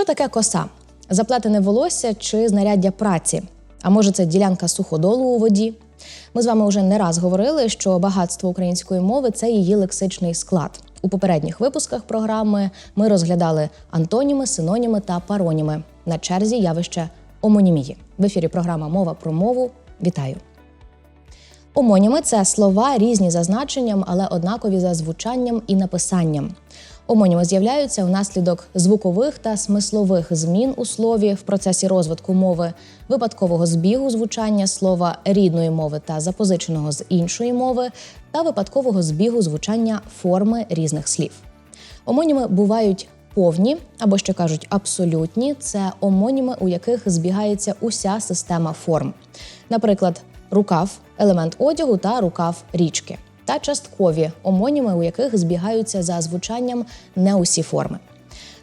Що таке коса? Заплетене волосся чи знаряддя праці? А може, це ділянка суходолу у воді? Ми з вами вже не раз говорили, що багатство української мови це її лексичний склад. У попередніх випусках програми ми розглядали антоніми, синоніми та пароніми. На черзі явище омонімії. В ефірі програма Мова про мову. Вітаю! Омоніми це слова різні за значенням, але однакові за звучанням і написанням. Омоніми з'являються внаслідок звукових та смислових змін у слові в процесі розвитку мови, випадкового збігу звучання слова рідної мови та запозиченого з іншої мови, та випадкового збігу звучання форми різних слів. Омоніми бувають повні або ще кажуть абсолютні це омоніми, у яких збігається уся система форм. Наприклад, рукав елемент одягу та рукав річки, та часткові омоніми, у яких збігаються за звучанням не усі форми.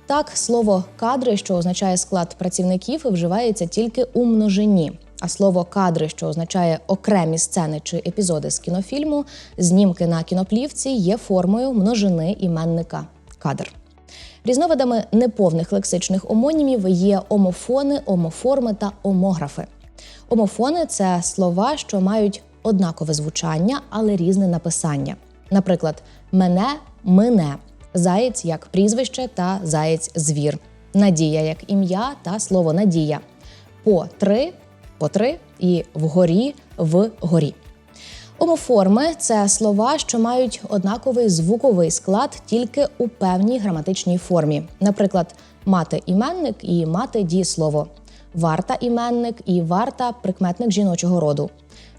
Так, слово кадри, що означає склад працівників, вживається тільки у множині. А слово кадри, що означає окремі сцени чи епізоди з кінофільму, знімки на кіноплівці є формою множини іменника кадр. Різновидами неповних лексичних омонімів є омофони, омоформи та омографи. Омофони це слова, що мають однакове звучання, але різне написання. Наприклад, мене, мине, заєць як прізвище та заєць звір, надія як ім'я та слово надія, по три по три і вгорі вгорі. Омоформи це слова, що мають однаковий звуковий склад тільки у певній граматичній формі. Наприклад, мати іменник і мати дієслово, варта іменник і варта прикметник жіночого роду,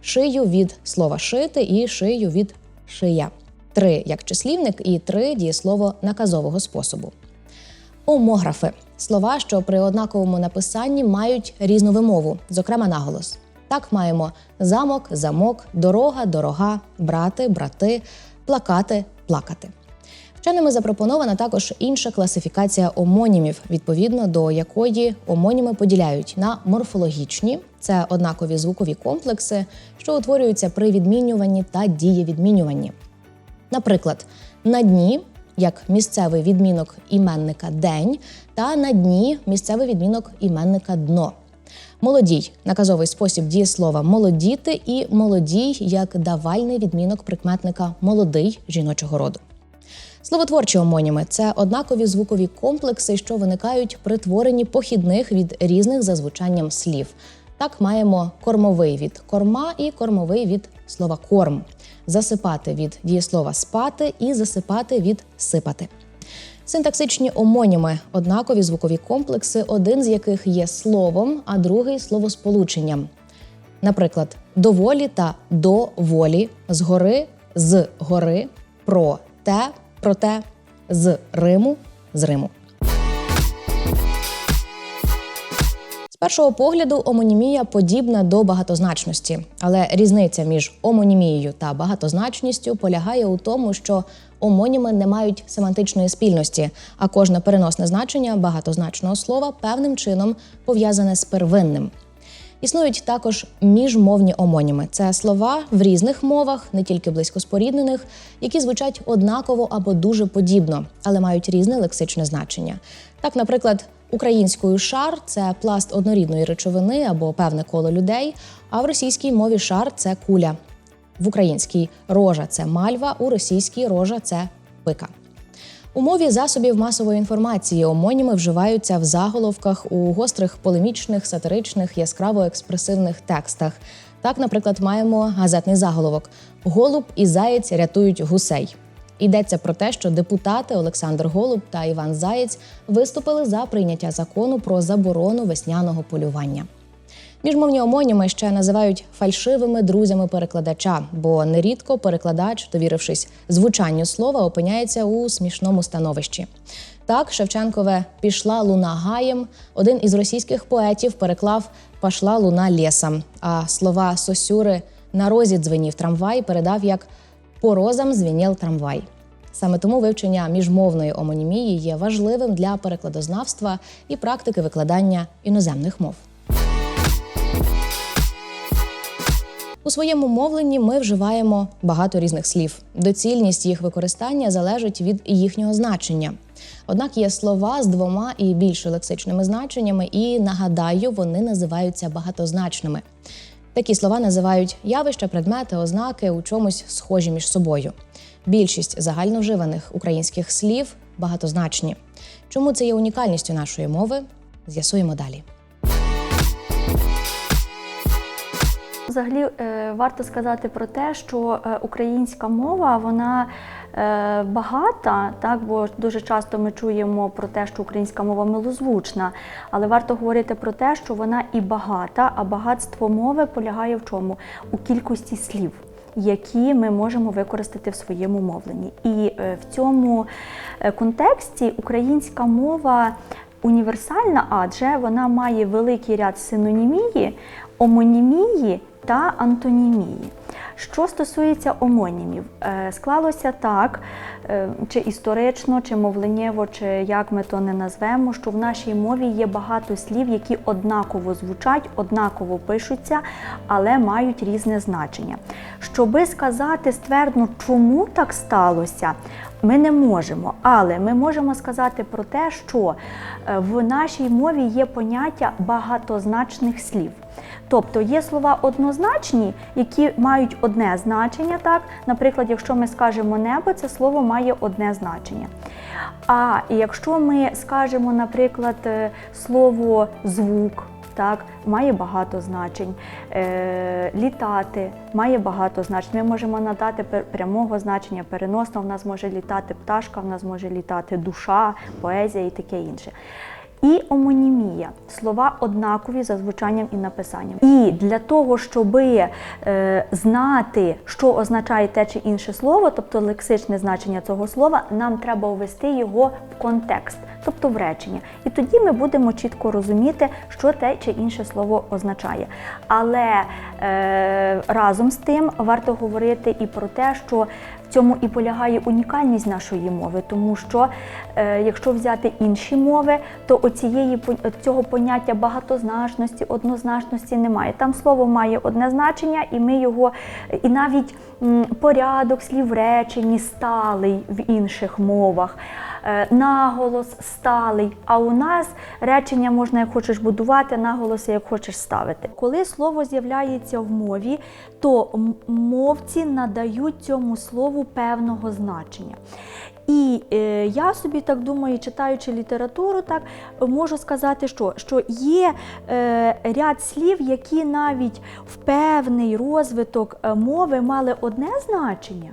шию від слова шити і шию від шия. Три як числівник і три дієслово наказового способу. Омографи слова, що при однаковому написанні мають різну вимову, зокрема наголос. Так маємо замок, замок, дорога, дорога, брати, брати, плакати, плакати. Вченими запропонована також інша класифікація омонімів, відповідно до якої омоніми поділяють на морфологічні це однакові звукові комплекси, що утворюються при відмінюванні та дієвідмінюванні. Наприклад, на дні як місцевий відмінок іменника день, та на дні місцевий відмінок іменника дно. Молодій наказовий спосіб дієслова молодіти і молодій як давальний відмінок прикметника молодий жіночого роду. Словотворчі омоніми це однакові звукові комплекси, що виникають при творенні похідних від різних за звучанням слів. Так маємо кормовий від корма і кормовий від слова корм, засипати від дієслова спати і засипати від сипати. Синтаксичні омоніми однакові звукові комплекси, один з яких є словом, а другий словосполученням. Наприклад, доволі та доволі, згори з гори, про те, проте, з Риму з Риму. З першого погляду омонімія подібна до багатозначності, але різниця між омонімією та багатозначністю полягає у тому, що омоніми не мають семантичної спільності, а кожне переносне значення багатозначного слова певним чином пов'язане з первинним. Існують також міжмовні омоніми. Це слова в різних мовах, не тільки близько споріднених, які звучать однаково або дуже подібно, але мають різне лексичне значення. Так, наприклад, українською шар це пласт однорідної речовини або певне коло людей. А в російській мові шар це куля. В українській рожа це мальва, у російській рожа це пика. У мові засобів масової інформації омоніми вживаються в заголовках у гострих полемічних, сатиричних, яскраво експресивних текстах. Так, наприклад, маємо газетний заголовок Голуб і Заєць рятують гусей. Йдеться про те, що депутати Олександр Голуб та Іван Заєць виступили за прийняття закону про заборону весняного полювання. Міжмовні омоніми ще називають фальшивими друзями перекладача, бо нерідко перекладач, довірившись звучанню слова, опиняється у смішному становищі. Так, Шевченкове пішла луна гаєм. Один із російських поетів переклав Пашла луна лєсам», А слова Сосюри на розі дзвенів трамвай передав як по розам звінєл трамвай. Саме тому вивчення міжмовної омонімії є важливим для перекладознавства і практики викладання іноземних мов. У своєму мовленні ми вживаємо багато різних слів. Доцільність їх використання залежить від їхнього значення. Однак є слова з двома і більше лексичними значеннями, і нагадаю, вони називаються багатозначними. Такі слова називають явища, предмети, ознаки у чомусь схожі між собою. Більшість загальновживаних українських слів багатозначні. Чому це є унікальністю нашої мови? З'ясуємо далі. Взагалі е, варто сказати про те, що е, українська мова вона е, багата, так бо дуже часто ми чуємо про те, що українська мова милозвучна, але варто говорити про те, що вона і багата, а багатство мови полягає в чому? У кількості слів. Які ми можемо використати в своєму мовленні, і в цьому контексті українська мова універсальна, адже вона має великий ряд синонімії, омонімії та антонімії. Що стосується омонімів, е, склалося так, е, чи історично, чи мовленнєво, чи як ми то не назвемо, що в нашій мові є багато слів, які однаково звучать, однаково пишуться, але мають різне значення. Щоби сказати ствердно, чому так сталося, ми не можемо, але ми можемо сказати про те, що е, в нашій мові є поняття багатозначних слів. Тобто є слова однозначні, які мають одне значення. Так, наприклад, якщо ми скажемо небо, це слово має одне значення. А якщо ми скажемо, наприклад, е, слово звук. Так, має багато значень. Е, літати має багато значень. Ми можемо надати прямого значення, переносно В нас може літати пташка, в нас може літати душа, поезія і таке інше. І омонімія слова однакові за звучанням і написанням. І для того, щоб е, знати, що означає те чи інше слово, тобто лексичне значення цього слова, нам треба ввести його в контекст, тобто в речення. І тоді ми будемо чітко розуміти, що те чи інше слово означає. Але е, разом з тим варто говорити і про те, що в цьому і полягає унікальність нашої мови, тому що е, якщо взяти інші мови, то оцієї цього поняття багатозначності, однозначності немає. Там слово має одне значення, і ми його і навіть порядок слів речені сталий в інших мовах. Е, Наголос сталий, а у нас речення можна як хочеш будувати, наголоси як хочеш ставити. Коли слово з'являється в мові, то мовці надають цьому слову певного значення. І е, я собі так думаю, читаючи літературу, так можу сказати, що, що є е, ряд слів, які навіть в певний розвиток е, мови мали одне значення.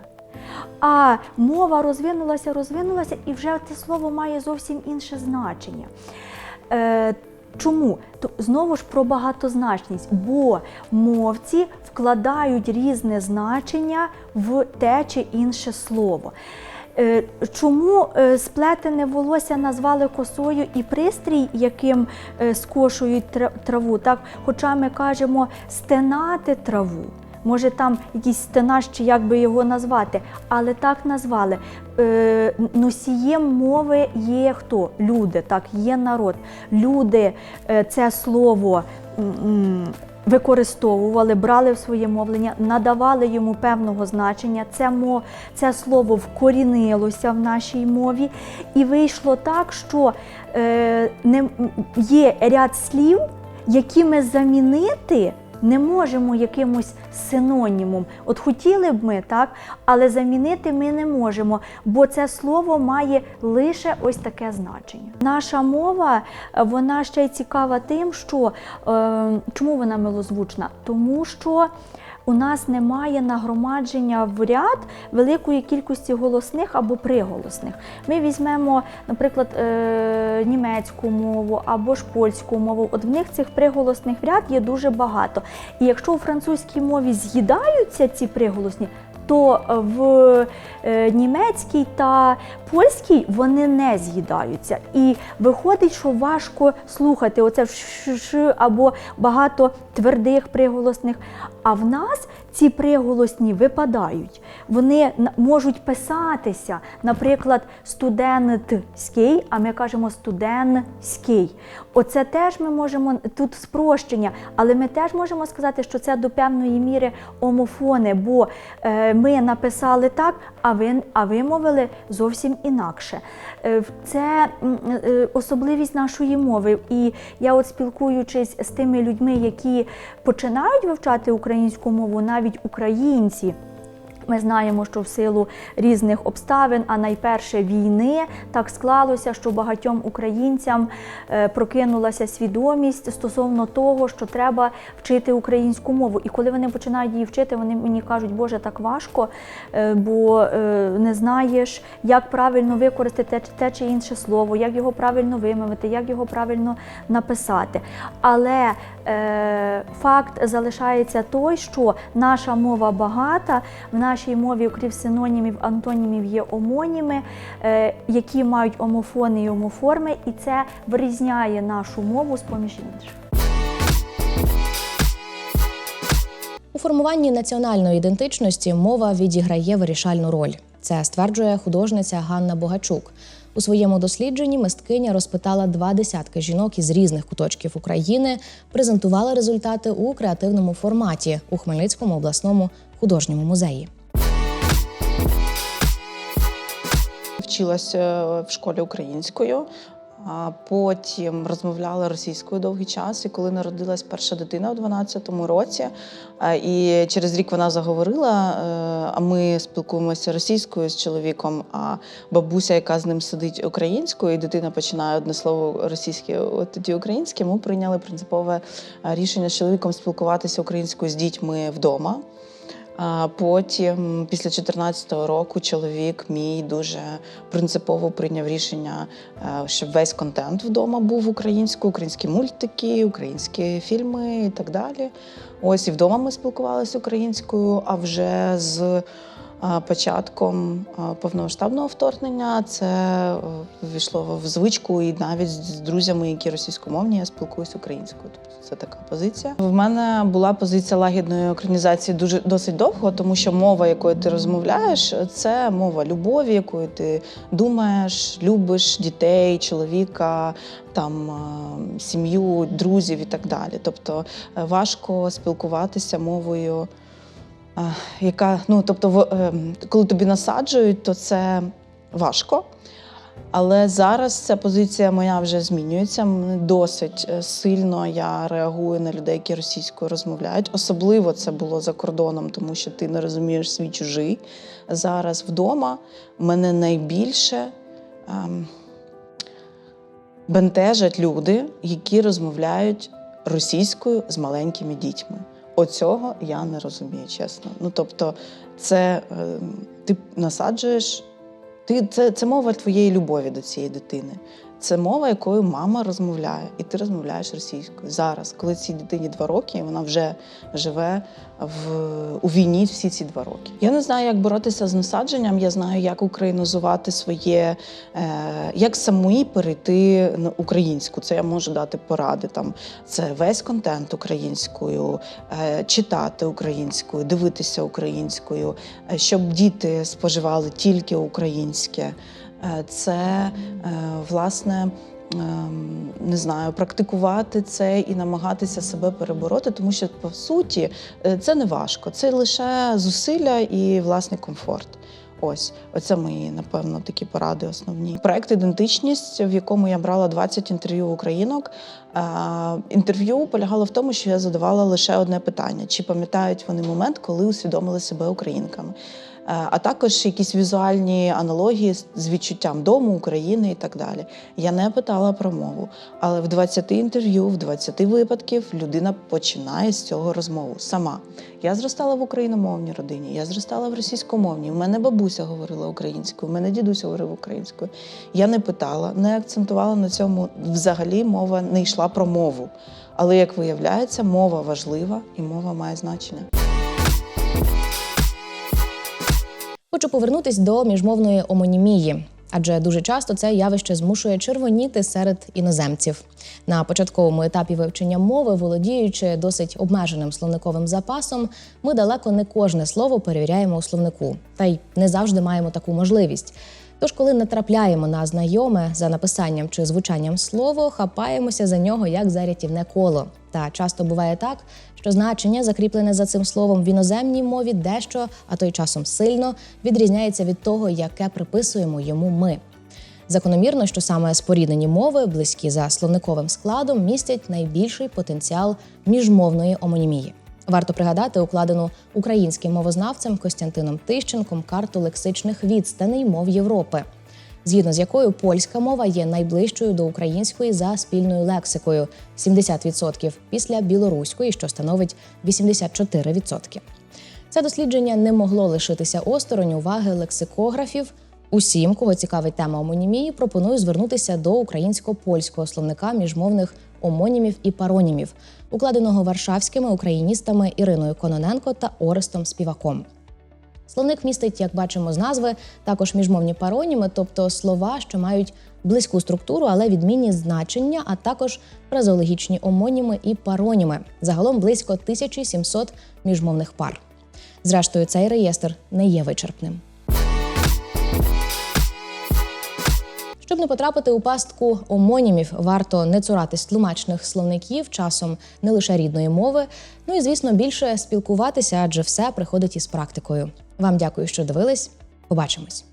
А мова розвинулася, розвинулася, і вже це слово має зовсім інше значення. Е, Чому? То знову ж про багатозначність, бо мовці вкладають різне значення в те чи інше слово. Е, Чому е, сплетене волосся назвали косою і пристрій, яким е, скошують траву? Так, хоча ми кажемо стенати траву. Може там якийсь стенаж, чи як би його назвати, але так назвали. Е, носієм мови є хто? Люди, так, є народ. Люди е, це слово використовували, брали в своє мовлення, надавали йому певного значення. Це, мо, це слово вкорінилося в нашій мові, і вийшло так, що е, не, є ряд слів, які ми замінити не можемо якимось синонімом. От хотіли б ми, так, але замінити ми не можемо, бо це слово має лише ось таке значення. Наша мова е, вона ще й цікава тим, що е, чому вона милозвучна? Тому що у нас немає нагромадження в ряд великої кількості голосних або приголосних. Ми візьмемо, наприклад, е, німецьку мову або ж польську мову. От в них цих приголосних в ряд є дуже багато. І якщо у французькій мові з'їдаються ці приголосні, то в е, німецькій та польській вони не з'їдаються. І виходить, що важко слухати оце ш або багато твердих приголосних. А в нас ці приголосні випадають. Вони можуть писатися, наприклад, студентський, а ми кажемо студентський. Оце теж ми можемо тут спрощення, але ми теж можемо сказати, що це до певної міри омофони, бо е, ми написали так, а ви, а вимовили зовсім інакше. Е, це е, особливість нашої мови. І я, от спілкуючись з тими людьми, які починають вивчати українську мову, навіть українці. Ми знаємо, що в силу різних обставин, а найперше війни, так склалося, що багатьом українцям е, прокинулася свідомість стосовно того, що треба вчити українську мову. І коли вони починають її вчити, вони мені кажуть, Боже, так важко, е, бо е, не знаєш, як правильно використати те, чи інше слово, як його правильно вимовити, як його правильно написати. Але е, факт залишається той, що наша мова багата, в нашій мові, окрім синонімів, антонімів, є омоніми, е, які мають омофони і омоформи, і це вирізняє нашу мову з поміж інших. У формуванні національної ідентичності мова відіграє вирішальну роль. Це стверджує художниця Ганна Богачук. У своєму дослідженні мисткиня розпитала два десятки жінок із різних куточків України, презентувала результати у креативному форматі у Хмельницькому обласному художньому музеї. Вчилася в школі українською, а потім розмовляла російською довгий час. І коли народилась перша дитина у 12-му році, і через рік вона заговорила, е, а ми спілкуємося російською з чоловіком, а бабуся, яка з ним сидить українською, і дитина починає одне слово російське, от тоді українське, ми прийняли принципове е, рішення з чоловіком спілкуватися українською з дітьми вдома. А потім, після 14-го року, чоловік мій дуже принципово прийняв рішення, е, щоб весь контент вдома був українською, українські мультики, українські фільми і так далі. Ось і вдома ми спілкувалися українською, а вже з початком повномасштабного вторгнення це ввійшло в звичку, і навіть з друзями, які російськомовні, я спілкуюся українською. Тобто це така позиція. В мене була позиція лагідної українізації дуже досить довго, тому що мова, якою ти розмовляєш, це мова любові, якою ти думаєш, любиш дітей, чоловіка, там сім'ю, друзів і так далі. Тобто е, важко спілкуватися мовою. Яка ну тобто, в- ем, коли тобі насаджують, то це важко. Але зараз ця позиція моя вже змінюється. Досить е, сильно я реагую на людей, які російською розмовляють. Особливо це було за кордоном, тому що ти не розумієш свій чужий. Зараз вдома мене найбільше ем, бентежать люди, які розмовляють російською з маленькими дітьми. Оцього я не розумію, чесно. Ну тобто, це е, ти насаджуєш ти, це, це мова твоєї любові до цієї дитини. Це мова, якою мама розмовляє, і ти розмовляєш російською. Зараз, коли цій дитині два роки, вона вже живе в, у війні всі ці два роки. Я не знаю, як боротися з насадженням. Я знаю, як українізувати своє, е, як самої перейти на українську. Це я можу дати поради. Там це весь контент українською, е, читати українською, дивитися українською, е, щоб діти споживали тільки українське. Е, Це е, власне. ем, Не знаю, практикувати це і намагатися себе перебороти, тому що по суті е, це не важко. Це лише зусилля і власний комфорт. Ось, оце мої, напевно, такі поради основні. Проект ідентичність, в якому я брала 20 інтерв'ю українок. Інтерв'ю полягало в тому, що я задавала лише одне питання: чи пам'ятають вони момент, коли усвідомили себе українками? Е, А також якісь візуальні аналогії з- відчуттям дому, України і так далі. Я не питала про мову, але в 20 інтерв'ю, в 20 випадків людина починає з цього розмову сама. Я зростала в україномовній родині, я зростала в російськомовній. У мене бабуся говорила українською, у мене дідусь говорив українською. Я не питала, не акцентувала на цьому. Взагалі мова не йшла про мову. Але як виявляється, мова важлива і мова має значення. Хочу повернутись до міжмовної омонімії. адже дуже часто це явище змушує червоніти серед іноземців. На початковому етапі вивчення мови, володіючи досить обмеженим словниковим запасом, ми далеко не кожне слово перевіряємо у словнику, та й не завжди маємо таку можливість. Тож, коли натрапляємо на знайоме за написанням чи звучанням слово, хапаємося за нього як за рятівне коло. Та часто буває так, що значення, закріплене за цим словом в іноземній мові, дещо, а то й часом сильно відрізняється від того, яке приписуємо йому ми. Закономірно, що саме споріднені мови, близькі за словниковим складом, містять найбільший потенціал міжмовної омонімії. Варто пригадати укладену українським мовознавцем Костянтином Тищенком карту лексичних відстаней мов Європи, згідно з якою польська мова є найближчою до української за спільною лексикою 70% після білоруської, що становить 84%. Це дослідження не могло лишитися осторонь уваги лексикографів. Усім, кого цікавить тема омонімії, пропоную звернутися до українсько-польського словника міжмовних омонімів і паронімів, укладеного варшавськими україністами Іриною Кононенко та Орестом Співаком. Словник містить, як бачимо з назви, також міжмовні пароніми, тобто слова, що мають близьку структуру, але відмінні значення, а також фразеологічні омоніми і пароніми. Загалом близько 1700 міжмовних пар. Зрештою, цей реєстр не є вичерпним. Щоб не потрапити у пастку омонімів, варто не цуратись тлумачних словників, часом не лише рідної мови. Ну і звісно, більше спілкуватися, адже все приходить із практикою. Вам дякую, що дивились. Побачимось.